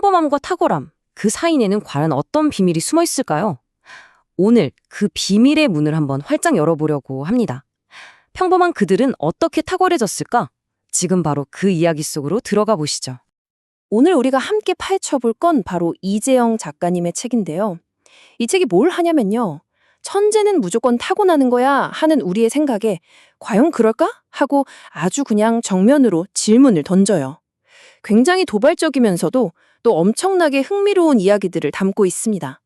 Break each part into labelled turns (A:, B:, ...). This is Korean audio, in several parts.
A: 평범함과 탁월함, 그 사이에는 과연 어떤 비밀이 숨어 있을까요? 오늘 그 비밀의 문을 한번 활짝 열어보려고 합니다. 평범한 그들은 어떻게 탁월해졌을까? 지금 바로 그 이야기 속으로 들어가 보시죠.
B: 오늘 우리가 함께 파헤쳐볼 건 바로 이재영 작가님의 책인데요. 이 책이 뭘 하냐면요. 천재는 무조건 타고나는 거야 하는 우리의 생각에 과연 그럴까? 하고 아주 그냥 정면으로 질문을 던져요. 굉장히 도발적이면서도 또 엄청나게 흥미로운 이야기들을 담고 있습니다.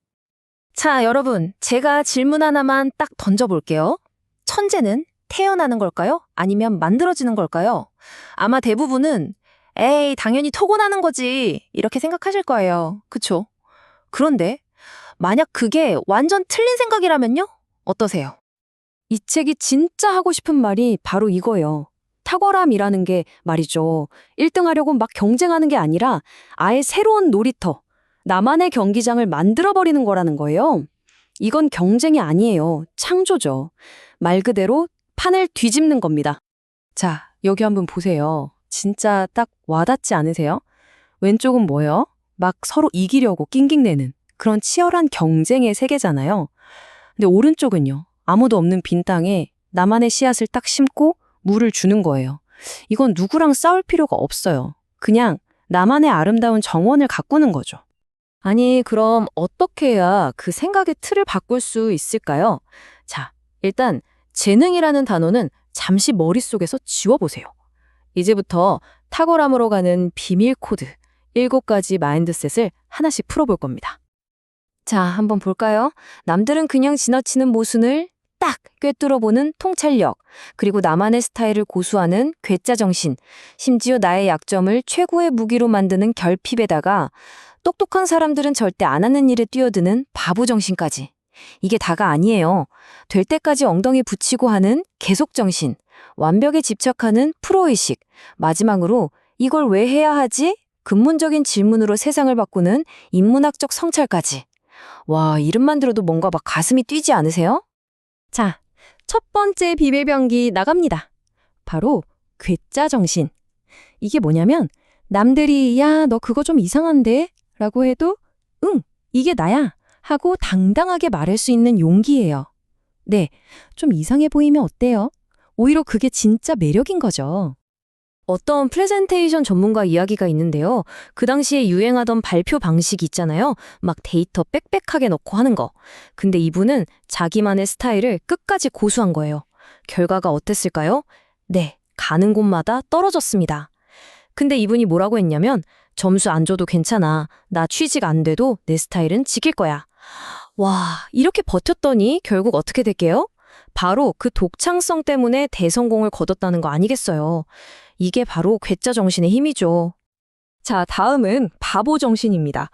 B: 자, 여러분. 제가 질문 하나만 딱 던져볼게요. 천재는 태어나는 걸까요? 아니면 만들어지는 걸까요? 아마 대부분은 에이, 당연히 타고나는 거지. 이렇게 생각하실 거예요. 그쵸? 그런데 만약 그게 완전 틀린 생각이라면요? 어떠세요?
A: 이 책이 진짜 하고 싶은 말이 바로 이거예요. 탁월함이라는 게 말이죠. 1등 하려고 막 경쟁하는 게 아니라 아예 새로운 놀이터, 나만의 경기장을 만들어버리는 거라는 거예요. 이건 경쟁이 아니에요. 창조죠. 말 그대로 판을 뒤집는 겁니다. 자, 여기 한번 보세요. 진짜 딱 와닿지 않으세요? 왼쪽은 뭐예요? 막 서로 이기려고 낑낑대는 그런 치열한 경쟁의 세계잖아요. 근데 오른쪽은요. 아무도 없는 빈 땅에 나만의 씨앗을 딱 심고 물을 주는 거예요. 이건 누구랑 싸울 필요가 없어요. 그냥 나만의 아름다운 정원을 가꾸는 거죠. 아니, 그럼 어떻게 해야 그 생각의 틀을 바꿀 수 있을까요? 자, 일단 재능이라는 단어는 잠시 머릿속에서 지워보세요. 이제부터 탁월함으로 가는 비밀 코드, 일곱 가지 마인드셋을 하나씩 풀어볼 겁니다. 자, 한번 볼까요? 남들은 그냥 지나치는 모순을 딱 꿰뚫어 보는 통찰력, 그리고 나만의 스타일을 고수하는 괴짜 정신, 심지어 나의 약점을 최고의 무기로 만드는 결핍에다가 똑똑한 사람들은 절대 안 하는 일에 뛰어드는 바보 정신까지. 이게 다가 아니에요. 될 때까지 엉덩이 붙이고 하는 계속 정신, 완벽에 집착하는 프로의식, 마지막으로 이걸 왜 해야 하지? 근본적인 질문으로 세상을 바꾸는 인문학적 성찰까지. 와, 이름만 들어도 뭔가 막 가슴이 뛰지 않으세요? 자, 첫 번째 비밀병기 나갑니다. 바로 괴짜 정신. 이게 뭐냐면 남들이 야, 너 그거 좀 이상한데? 라고 해도 응, 이게 나야 하고 당당하게 말할 수 있는 용기예요. 네, 좀 이상해 보이면 어때요? 오히려 그게 진짜 매력인 거죠. 어떤 프레젠테이션 전문가 이야기가 있는데요. 그 당시에 유행하던 발표 방식 있잖아요. 막 데이터 빽빽하게 넣고 하는 거. 근데 이분은 자기만의 스타일을 끝까지 고수한 거예요. 결과가 어땠을까요? 네, 가는 곳마다 떨어졌습니다. 근데 이분이 뭐라고 했냐면 점수 안 줘도 괜찮아. 나 취직 안 돼도 내 스타일은 지킬 거야. 와, 이렇게 버텼더니 결국 어떻게 될게요? 바로 그 독창성 때문에 대성공을 거뒀다는 거 아니겠어요. 이게 바로 괴짜 정신의 힘이죠. 자, 다음은 바보 정신입니다.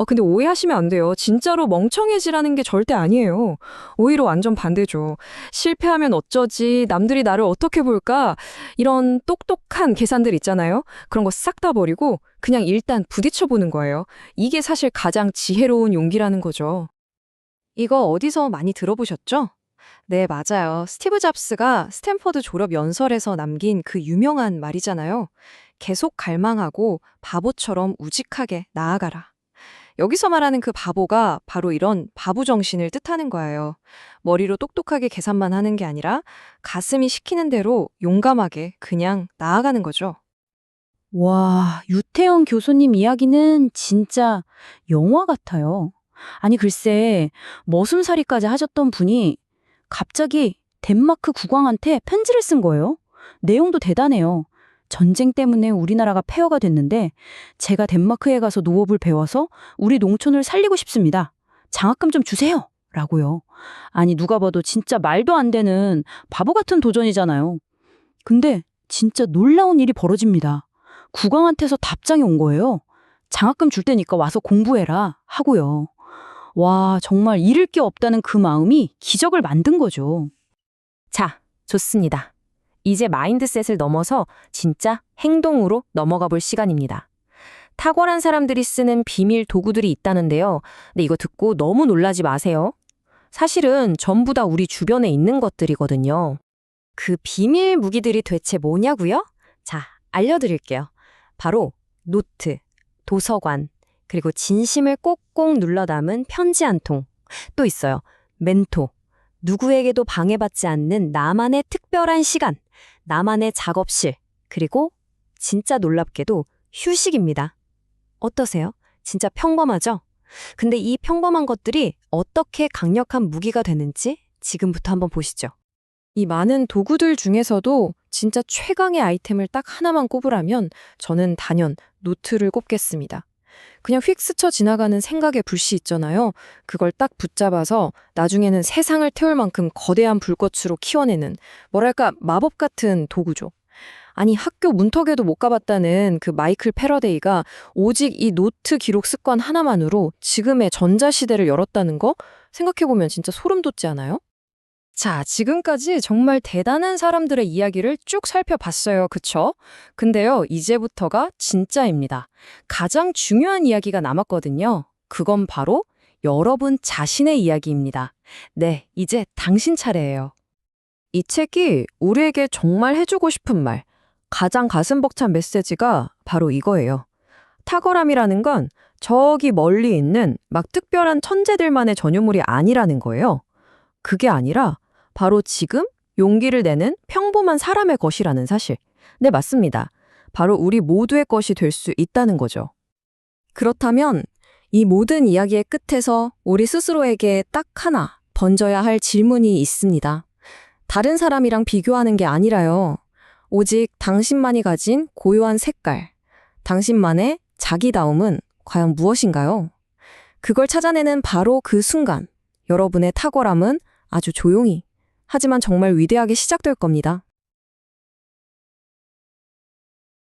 A: 어, 근데 오해하시면 안 돼요. 진짜로 멍청해지라는 게 절대 아니에요. 오히려 완전 반대죠. 실패하면 어쩌지, 남들이 나를 어떻게 볼까, 이런 똑똑한 계산들 있잖아요. 그런 거 싹 다 버리고 그냥 일단 부딪혀보는 거예요. 이게 사실 가장 지혜로운 용기라는 거죠. 이거 어디서 많이 들어보셨죠? 네, 맞아요. 스티브 잡스가 스탠퍼드 졸업 연설에서 남긴 그 유명한 말이잖아요. 계속 갈망하고 바보처럼 우직하게 나아가라. 여기서 말하는 그 바보가 바로 이런 바보 정신을 뜻하는 거예요. 머리로 똑똑하게 계산만 하는 게 아니라 가슴이 시키는 대로 용감하게 그냥 나아가는 거죠. 와, 유태영 교수님 이야기는 진짜 영화 같아요. 아니, 글쎄, 머슴살이까지 하셨던 분이 갑자기 덴마크 국왕한테 편지를 쓴 거예요. 내용도 대단해요. 전쟁 때문에 우리나라가 폐허가 됐는데 제가 덴마크에 가서 농업을 배워서 우리 농촌을 살리고 싶습니다. 장학금 좀 주세요. 라고요. 아니 누가 봐도 진짜 말도 안 되는 바보 같은 도전이잖아요. 근데 진짜 놀라운 일이 벌어집니다. 국왕한테서 답장이 온 거예요. 장학금 줄 테니까 와서 공부해라 하고요. 와, 정말 잃을 게 없다는 그 마음이 기적을 만든 거죠. 자, 좋습니다. 이제 마인드셋을 넘어서 진짜 행동으로 넘어가 볼 시간입니다. 탁월한 사람들이 쓰는 비밀 도구들이 있다는데요. 근데 이거 듣고 너무 놀라지 마세요. 사실은 전부 다 우리 주변에 있는 것들이거든요. 그 비밀 무기들이 대체 뭐냐고요? 자, 알려드릴게요. 바로 노트, 도서관,
C: 그리고 진심을 꼭꼭 눌러 담은 편지 한 통. 또 있어요. 멘토. 누구에게도 방해받지 않는 나만의 특별한 시간, 나만의 작업실, 그리고 진짜 놀랍게도 휴식입니다. 어떠세요? 진짜 평범하죠? 근데 이 평범한 것들이 어떻게 강력한 무기가 되는지 지금부터 한번 보시죠.
A: 이 많은 도구들 중에서도 진짜 최강의 아이템을 딱 하나만 꼽으라면 저는 단연 노트를 꼽겠습니다. 그냥 휙 스쳐 지나가는 생각의 불씨 있잖아요. 그걸 딱 붙잡아서 나중에는 세상을 태울 만큼 거대한 불꽃으로 키워내는 뭐랄까 마법 같은 도구죠. 아니 학교 문턱에도 못 가봤다는 그 마이클 패러데이가 오직 이 노트 기록 습관 하나만으로 지금의 전자시대를 열었다는 거 생각해보면 진짜 소름 돋지 않아요? 자, 지금까지 정말 대단한 사람들의 이야기를 쭉 살펴봤어요. 그쵸? 근데요, 이제부터가 진짜입니다. 가장 중요한 이야기가 남았거든요. 그건 바로 여러분 자신의 이야기입니다. 네, 이제 당신 차례예요. 이 책이 우리에게 정말 해주고 싶은 말, 가장 가슴 벅찬 메시지가 바로 이거예요. 탁월함이라는 건 저기 멀리 있는 막 특별한 천재들만의 전유물이 아니라는 거예요. 그게 아니라 바로 지금 용기를 내는 평범한 사람의 것이라는 사실. 네, 맞습니다. 바로 우리 모두의 것이 될 수 있다는 거죠. 그렇다면 이 모든 이야기의 끝에서 우리 스스로에게 딱 하나 던져야 할 질문이 있습니다. 다른 사람이랑 비교하는 게 아니라요. 오직 당신만이 가진 고요한 색깔, 당신만의 자기다움은 과연 무엇인가요? 그걸 찾아내는 바로 그 순간, 여러분의 탁월함은 아주 조용히, 하지만 정말 위대하게 시작될 겁니다.